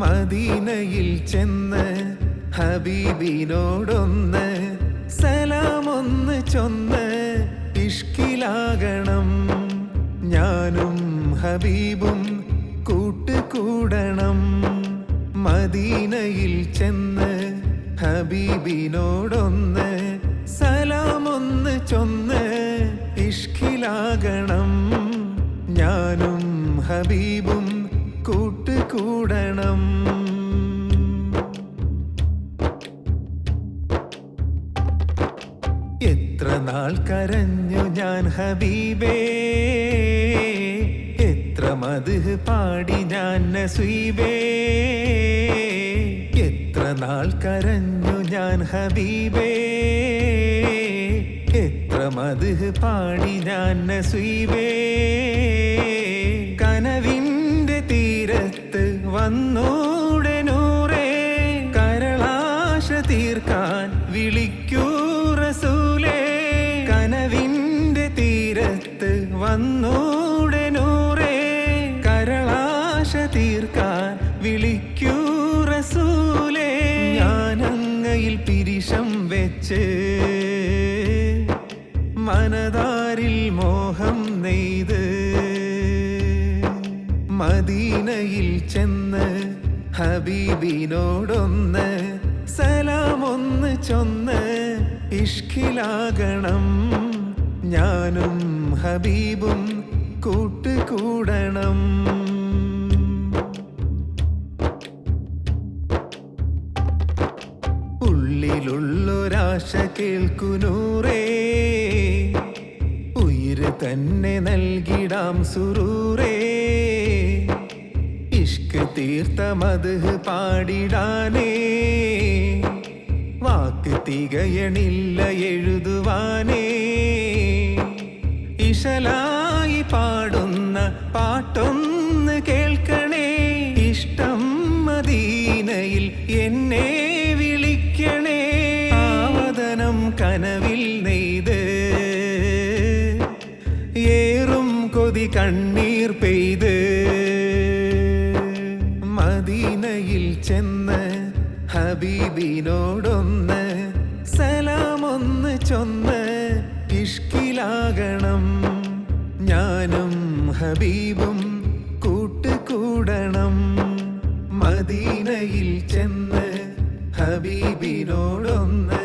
മദീനയിൽ ചെന്ന് ഹബീബിനോടൊന്ന് സലാമൊന്ന് ചൊന്ന് ഇഷ്കിലാകണം. ഞാനും ഹബീബും കൂട്ടുകൂടണം. മദീനയിൽ ചെന്ന് ഹബീബിനോടൊന്ന് സലാമൊന്ന് ചൊന്ന് ഇഷ്കിലാകണം. ഞാനും ഹബീബും കൂട്ടുകൂടണം എത്ര നാൾ കരഞ്ഞു ഞാൻ ഹബീബേ? എത്ര മധു പാടി ഞാൻ നസീബേ? എത്ര നാൾ കരഞ്ഞു ഞാൻ ഹബീബേ? എത്ര മധു പാടി ഞാൻ നസീബേ? വിളിക്കൂ റസൂലേ കനവിന്റെ തീരത്ത് വന്നൂടെ നൂറേ. കരളാശ തീർക്കാൻ വിളിക്കൂ റസൂലേ ഞാൻ അങ്ങയിൽ പിരിശം വെച്ച് മനതാരിൽ മോഹം നെയ്ത് മദീനയിൽ ചെന്ന് ഹബീബിനോടൊന്ന് ചൊന്ന് ഇഷ്കിലാകണം. ഞാനും ഹബീബും കൂട്ടുകൂടണം. ഉള്ളിലുള്ളൊരാശ കേൾക്കുനൂറേ ഉയിര് തന്നെ നൽകിടാം സുറൂറേ. ഇഷ്ക് തീർത്ത മത് പാടിടാനേ. തികയണില്ല എഴുതുവാനേ. ഇശലായി പാടുന്ന പാട്ടൊന്ന് കേൾക്കണേ. ഇഷ്ടം മദീനയിൽ എന്നെ വിളിക്കണേ. ആവതനം കനവിൽ നെയ്ത് ഏറും കൊതി കണ്ണീർ പെയ്ത് മദീനയിൽ ചെന്ന് ഹബീബിനോടൊന്ന് ചൊന്ന് ഇഷ്കിലാകണം. ഞാനും ഹബീബും കൂട്ടുകൂടണം. മദീനയിൽ ചെന്ന് ഹബീബിനോടൊന്ന്